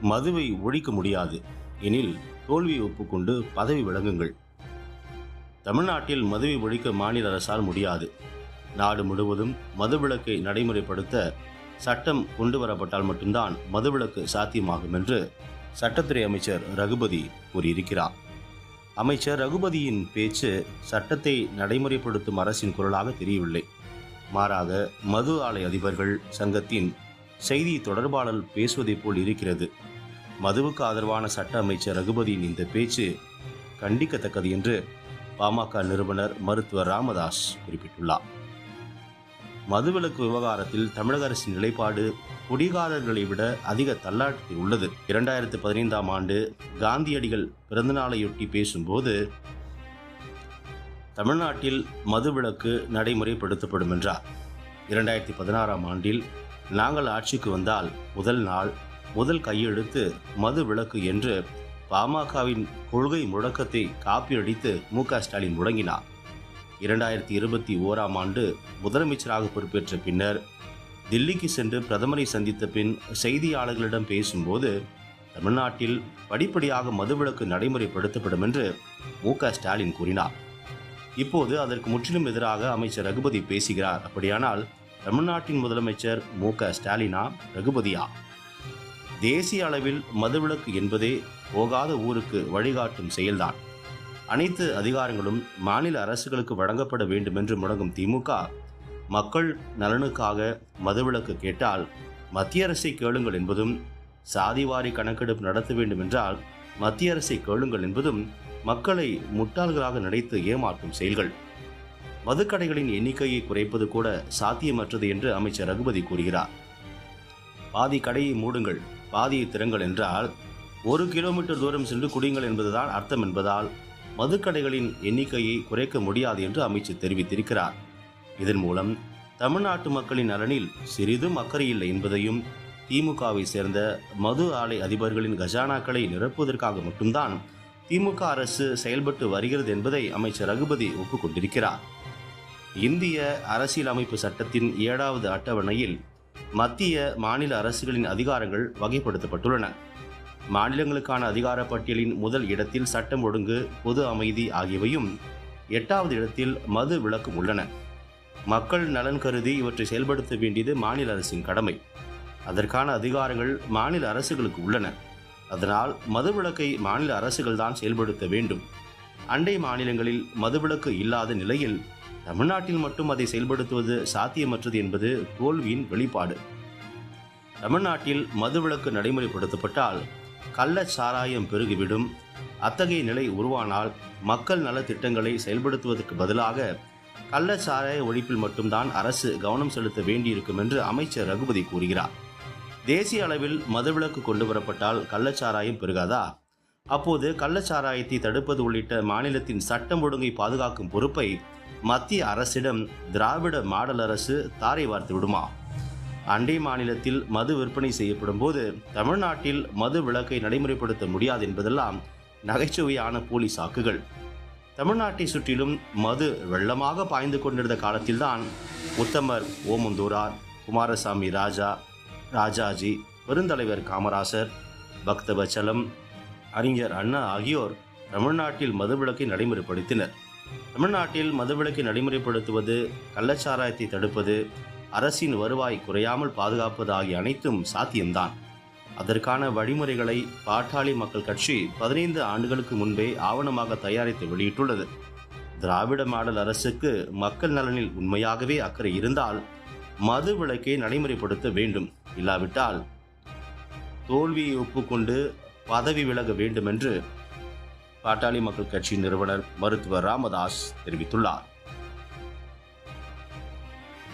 மதுவை ஒழிக்க முடியாது. எனில் தோல்வியை ஒப்புக்கொண்டு பதவி விளங்குங்கள். தமிழ்நாட்டில் மதுவை ஒழிக்க மாநில அரசால் முடியாது. நாடு முழுவதும் மதுவிலக்கை நடைமுறைப்படுத்த சட்டம் கொண்டு வரப்பட்டால் மட்டும்தான் மதுவிலக்கு சாத்தியமாகும் என்று சட்டத்துறை அமைச்சர் ரகுபதி கூறியிருக்கிறார். அமைச்சர் ரகுபதியின் பேச்சு சட்டத்தை நடைமுறைப்படுத்தும் அரசின் குரலாக தெரியவில்லை. மாறாக மது ஆலை அதிபர்கள் சங்கத்தின் செய்தி தொடர்பாளர் பேசுவதைப் போல் இருக்கிறது. மதுவுக்கு ஆதரவான சட்ட அமைச்சர் ரகுபதியின் இந்த பேச்சு கண்டிக்கத்தக்கது என்று பாமக நிறுவனர் மருத்துவர் ராமதாஸ் குறிப்பிட்டுள்ளார். மதுவிலக்கு விவகாரத்தில் தமிழக அரசின் நிலைப்பாடு குடிகாரர்களை விட அதிக தள்ளாட்டத்தில் உள்ளது. இரண்டாயிரத்து பதினைந்தாம் ஆண்டு காந்தியடிகள் பிறந்தநாளையொட்டி பேசும்போது தமிழ்நாட்டில் மதுவிலக்கு நடைமுறைப்படுத்தப்படும் என்றார் இரண்டாயிரத்தி பதினாறாம் ஆண்டில் நாங்கள் ஆட்சிக்கு வந்தால் முதல் நாள் முதல் கையெழுத்து மது விலக்கு என்று பாமகவின் கொள்கை முழக்கத்தை காப்பியடித்து மு க ஸ்டாலின் முழங்கினார் இரண்டாயிரத்தி இருபத்தி ஓராம் ஆண்டு முதலமைச்சராக பொறுப்பேற்ற பின்னர் தில்லிக்கு சென்று பிரதமரை சந்தித்த பின் செய்தியாளர்களிடம் பேசும்போது தமிழ்நாட்டில் படிப்படியாக மதுவிலக்கு நடைமுறைப்படுத்தப்படும் என்று மு க ஸ்டாலின் கூறினார். இப்போது அதற்கு முற்றிலும் எதிராக அமைச்சர் ரகுபதி பேசுகிறார். அப்படியானால் தமிழ்நாட்டின் முதலமைச்சர் மு க ஸ்டாலினா ரகுபதியா? தேசிய அளவில் மதுவிலக்கு என்பதே போகாத ஊருக்கு வழிகாட்டும் செயல்தான். அனைத்து அதிகாரங்களும் மாநில அரசுகளுக்கு வழங்கப்பட வேண்டும் என்று திமுக மக்கள் நலனுக்காக மதுவிலக்கு கேட்டால் மத்திய அரசை கேளுங்கள் என்பதும் சாதிவாரி கணக்கெடுப்பு நடத்த வேண்டும் என்றால் மத்திய அரசை கேளுங்கள் என்பதும் மக்களை முட்டாள்களாக நினைத்து ஏமாற்றும் செயல்கள். மதுக்கடைகளின் எண்ணிக்கையை குறைப்பது கூட சாத்தியமற்றது என்று அமைச்சர் ரகுபதி கூறுகிறார். பாதி கடையை மூடுங்கள். பாதியை திறங்கள் என்றால் ஒரு கிலோமீட்டர் தூரம் சென்று குடியுங்கள் என்பதுதான் அர்த்தம் என்பதால் மதுக்கடைகளின் எண்ணிக்கையை குறைக்க முடியாது என்று அமைச்சர் தெரிவித்திருக்கிறார். இதன் மூலம் தமிழ்நாட்டு மக்களின் நலனில் சிறிதும் அக்கறை இல்லை என்பதையும் திமுகவை சேர்ந்த மது ஆலை அதிபர்களின் கஜானாக்களை நிரப்புவதற்காக மட்டும்தான் திமுக அரசு செயல்பட்டு வருகிறது என்பதை அமைச்சர் ரகுபதி ஒப்புக்கொண்டிருக்கிறார். இந்திய அரசியலமைப்பு சட்டத்தின் ஏழாவது அட்டவணையில் மத்திய மாநில அரசுகளின் அதிகாரங்கள் வகைப்படுத்தப்பட்டுள்ளன. மாநிலங்களுக்கான அதிகார பட்டியலின் முதல் இடத்தில் சட்டம் ஒழுங்கு பொது அமைதி ஆகியவையும் எட்டாவது இடத்தில் மது விளக்கும் உள்ளன. மக்கள் நலன் கருதி இவற்றை செயல்படுத்த வேண்டியது மாநில அரசின் கடமை. அதற்கான அதிகாரங்கள் மாநில அரசுகளுக்கு உள்ளன. அதனால் மதுவிலக்கை மாநில அரசுகள் தான் செயல்படுத்த வேண்டும். அண்டை மாநிலங்களில் மதுவிலக்கு இல்லாத நிலையில் தமிழ்நாட்டில் மட்டும் அதை செயல்படுத்துவது சாத்தியமற்றது என்பது தோல்வியின் வெளிப்பாடு. தமிழ்நாட்டில் மதுவிலக்கு நடைமுறைப்படுத்தப்பட்டால் கள்ள சாராயம் பெருகிவிடும். அத்தகைய நிலை உருவானால் மக்கள் நல திட்டங்களை செயல்படுத்துவதற்கு பதிலாக கள்ள சாராய ஒழிப்பில் மட்டும்தான் அரசு கவனம் செலுத்த வேண்டியிருக்கும் என்று அமைச்சர் ரகுபதி கூறுகிறார். தேசிய அளவில் மதுவிலக்கு கொண்டு வரப்பட்டால் கள்ளச்சாராயம் பெருகாதா? அப்போது கள்ளச்சாராயத்தை தடுப்பது உள்ளிட்ட மாநிலத்தின் சட்டம் ஒழுங்கை பாதுகாக்கும் பொறுப்பை மத்திய அரசிடம் திராவிட மாடல் அரசு தாரை வார்த்து விடுமா? அண்டை மாநிலத்தில் மது விற்பனை செய்யப்படும் போது தமிழ்நாட்டில் மது விலக்கை நடைமுறைப்படுத்த முடியாது என்பதெல்லாம் நகைச்சுவையான போலி சாக்குகள். தமிழ்நாட்டை சுற்றிலும் மது வெள்ளமாக பாய்ந்து கொண்டிருந்த காலத்தில்தான் உத்தமர் ஓமந்தூரார் குமாரசாமி ராஜா ராஜாஜி பெருந்தலைவர் காமராசர் பக்தவச்சலம் அறிஞர் அண்ணா ஆகியோர் தமிழ்நாட்டில் மதுவிலக்கை நடைமுறைப்படுத்தினர். தமிழ்நாட்டில் மதுவிலக்கை நடைமுறைப்படுத்துவது கள்ளச்சாராயத்தை தடுப்பது அரசின் வருவாய் குறையாமல் பாதுகாப்பது ஆகிய அனைத்தும் சாத்தியம்தான். அதற்கான வழிமுறைகளை பாட்டாளி மக்கள் கட்சி பதினைந்து ஆண்டுகளுக்கு முன்பே ஆவணமாக தயாரித்து வெளியிட்டுள்ளது. திராவிட மாடல் அரசுக்கு மக்கள் நலனில் உண்மையாகவே அக்கறை இருந்தால் மது விலக்கை நடைமுறைப்படுத்த வேண்டும். இல்லாவிட்டால் தோல்வியை ஒப்புக்கொண்டு பதவி விலக வேண்டும் என்று பாட்டாளி மக்கள் கட்சி நிறுவனர் மருத்துவர் ராமதாஸ் தெரிவித்துள்ளார்.